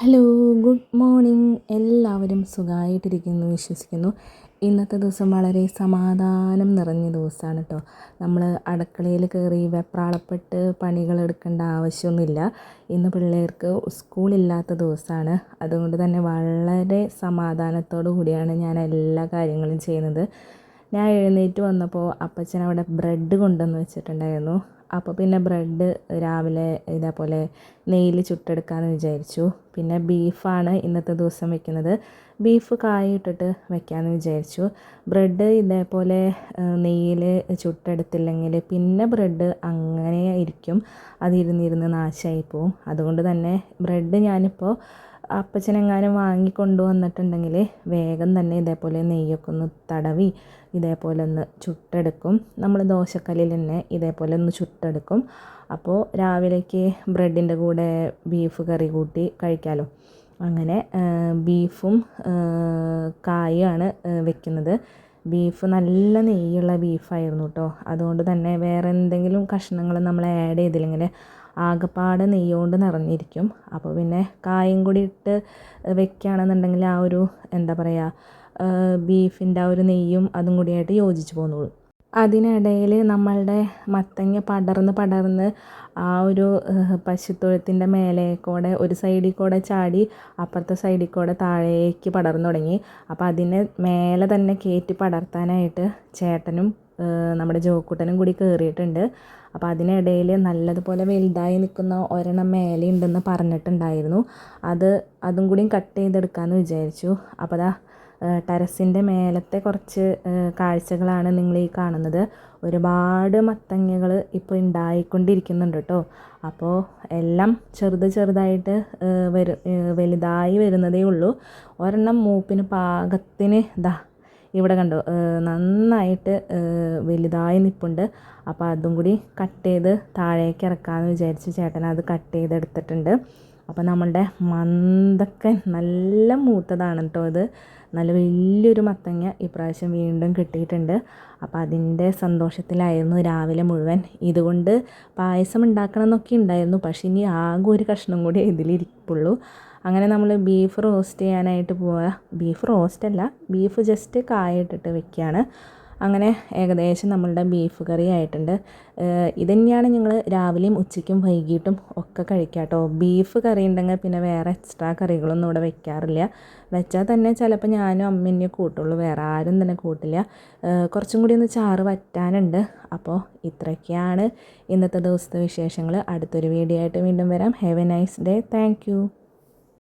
Hello good morning. എല്ലാവരും സുഖമായിട്ടിരിക്കുന്നു വിശ്വസിക്കുന്നു. ഇന്നത്തെ ദിവസം വളരെ സമാധാനം നിറഞ്ഞ ദിവസമാണ് കേട്ടോ നമ്മൾ അടുക്കളയിൽ കയറി വെപ്രാളപ്പെട്ട് പണികൾ പണികളെടുക്കേണ്ട ആവശ്യമൊന്നുമില്ല. ഇന്ന് പിള്ളേർക്ക് സ്കൂളില്ലാത്ത ദിവസമാണ്. അതുകൊണ്ട് തന്നെ വളരെ സമാധാനത്തോടു കൂടിയാണ് ഞാൻ എല്ലാ കാര്യങ്ങളും ചെയ്യുന്നത്. ഞാൻ എഴുന്നേറ്റ് വന്നപ്പോൾ അപ്പച്ചൻ അവിടെ ബ്രെഡ് കൊണ്ടുവന്ന് വെച്ചിട്ടുണ്ടായിരുന്നു. അപ്പോൾ പിന്നെ ബ്രെഡ് രാവിലെ ഇതേപോലെ നെയ്യിൽ ചുട്ടെടുക്കാമെന്ന് വിചാരിച്ചു. പിന്നെ ബീഫാണ് ഇന്നത്തെ ദിവസം വെക്കുന്നത്. ബീഫ് കായ ഇട്ടിട്ട് വെക്കാമെന്ന് വിചാരിച്ചു. ബ്രെഡ് ഇതേപോലെ നെയ്യിൽ ചുട്ടെടുത്തില്ലെങ്കിൽ പിന്നെ ബ്രെഡ് അങ്ങനെ ഇരിക്കും. അതിരുന്നിരുന്ന് നാശമായി പോവും. അതുകൊണ്ട് തന്നെ ബ്രെഡ് ഞാനിപ്പോൾ അപ്പച്ചനെങ്ങാനും വാങ്ങിക്കൊണ്ടു കൊണ്ടുവന്നിട്ടുണ്ടെങ്കിൽ വേഗം തന്നെ ഇതേപോലെ നെയ്യൊക്കെ ഒന്ന് തടവി ഇതേപോലെ ഒന്ന് ചുട്ടെടുക്കും. നമ്മൾ ദോശക്കല്ലിൽ തന്നെ ഇതേപോലെ ഒന്ന് ചുട്ടെടുക്കും. അപ്പോൾ രാവിലേക്ക് ബ്രെഡിന്റെ കൂടെ ബീഫ് കറി കൂട്ടി കഴിക്കാമല്ലോ അങ്ങനെ ബീഫും കായാണ് വെക്കുന്നത്. ബീഫ് നല്ല നെയ്യുള്ള ബീഫായിരുന്നു കേട്ടോ അതുകൊണ്ട് തന്നെ വേറെ എന്തെങ്കിലും കഷ്ണങ്ങൾ നമ്മൾ ആഡ് ചെയ്തില്ലെങ്കിൽ ആകെപ്പാടെ നെയ്യോണ്ട് നിറഞ്ഞിരിക്കും. അപ്പോൾ പിന്നെ കായം കൂടി ഇട്ട് വെക്കുകയാണെന്നുണ്ടെങ്കിൽ ആ ഒരു എന്താ പറയുക ബീഫിന്റെ ആ ഒരു നെയ്യും അതും കൂടിയായിട്ട് യോജിച്ച് പോന്നോളും. അതിനിടയിൽ നമ്മളുടെ മത്തങ്ങ പടർന്ന് പടർന്ന് ആ ഒരു പശുത്തൊഴുത്തിന്റെ മേലെ കൂടെ ഒരു സൈഡിൽ കൂടെ ചാടി അപ്പുറത്തെ സൈഡിൽ കൂടെ താഴേക്ക് പടർന്നു തുടങ്ങി. അപ്പോൾ അതിനെ മേലെ തന്നെ കയറ്റി പടർത്താനായിട്ട് ചേട്ടനും നമ്മുടെ ജോക്കുട്ടനും കൂടി കയറിയിട്ടുണ്ട് അപ്പോൾ അതിനിടയിൽ നല്ലതുപോലെ വലുതായി നിൽക്കുന്ന ഒരെണ്ണം മേലെ ഉണ്ടെന്ന് പറഞ്ഞിട്ടുണ്ടായിരുന്നു. അത് അതും കൂടിയും കട്ട് ചെയ്തെടുക്കാമെന്ന് വിചാരിച്ചു. അപ്പോൾ അതാ ടെറസിന്റെ മേലത്തെ കുറച്ച് കാഴ്ചകളാണ് നിങ്ങൾ ഈ കാണുന്നത്. ഒരുപാട് മത്തങ്ങകൾ ഇപ്പോൾ ഉണ്ടായിക്കൊണ്ടിരിക്കുന്നുണ്ട് കേട്ടോ അപ്പോൾ എല്ലാം ചെറുത് ചെറുതായിട്ട് വരും വലുതായി വരുന്നതേ ഉള്ളൂ. ഒരെണ്ണം മൂപ്പിന് പാകത്തിന് ദാ ഇവിടെ കണ്ടോ. നന്നായിട്ട് വലുതായി നിൽപ്പുണ്ട് അപ്പോൾ അതും കൂടി കട്ട് ചെയ്ത് താഴേക്ക് ഇറക്കാമെന്ന് വിചാരിച്ച് ചേട്ടൻ അത് കട്ട് ചെയ്തെടുത്തിട്ടുണ്ട്. അപ്പോൾ നമ്മളുടെ മന്തക്കൻ നല്ല മൂത്തതാണ് കേട്ടോ ഇത്. നല്ല വലിയൊരു മത്തങ്ങ ഇപ്രാവശ്യം വീണ്ടും കിട്ടിയിട്ടുണ്ട്. അപ്പോൾ അതിന്റെ സന്തോഷത്തിലായിരുന്നു രാവിലെ മുഴുവൻ. ഇതുകൊണ്ട് പായസം ഉണ്ടാക്കണം എന്നൊക്കെ ഉണ്ടായിരുന്നു. പക്ഷേ ഇനി ആകെ ഒരു കഷ്ണം കൂടി ഇതിലിരിപ്പുള്ളൂ. അങ്ങനെ നമ്മൾ ബീഫ് റോസ്റ്റ് ചെയ്യാനായിട്ട് പോവുക ബീഫ് റോസ്റ്റ് അല്ല ബീഫ് ജസ്റ്റ് കായിട്ടിട്ട് വെക്കുകയാണ് അങ്ങനെ ഏകദേശം നമ്മളുടെ ബീഫ് കറി ആയിട്ടുണ്ട്. ഇത് തന്നെയാണ് ഞങ്ങൾ രാവിലെയും ഉച്ചയ്ക്കും വൈകിട്ടും ഒക്കെ കഴിക്കുക കേട്ടോ ബീഫ് കറി ഉണ്ടെങ്കിൽ പിന്നെ വേറെ എക്സ്ട്രാ കറികളൊന്നും ഇവിടെ വെക്കാറില്ല. വെച്ചാൽ തന്നെ ചിലപ്പോൾ ഞാനും അമ്മേനെയും കൂട്ടുള്ളൂ വേറെ ആരും തന്നെ കൂട്ടില്ല. കുറച്ചും കൂടി ഒന്ന് ചാറ് വറ്റാനുണ്ട്. അപ്പോൾ ഇത്രയൊക്കെയാണ് ഇന്നത്തെ ദിവസത്തെ വിശേഷങ്ങൾ അടുത്തൊരു വീഡിയോ ആയിട്ട് വീണ്ടും വരാം. Have a nice day thank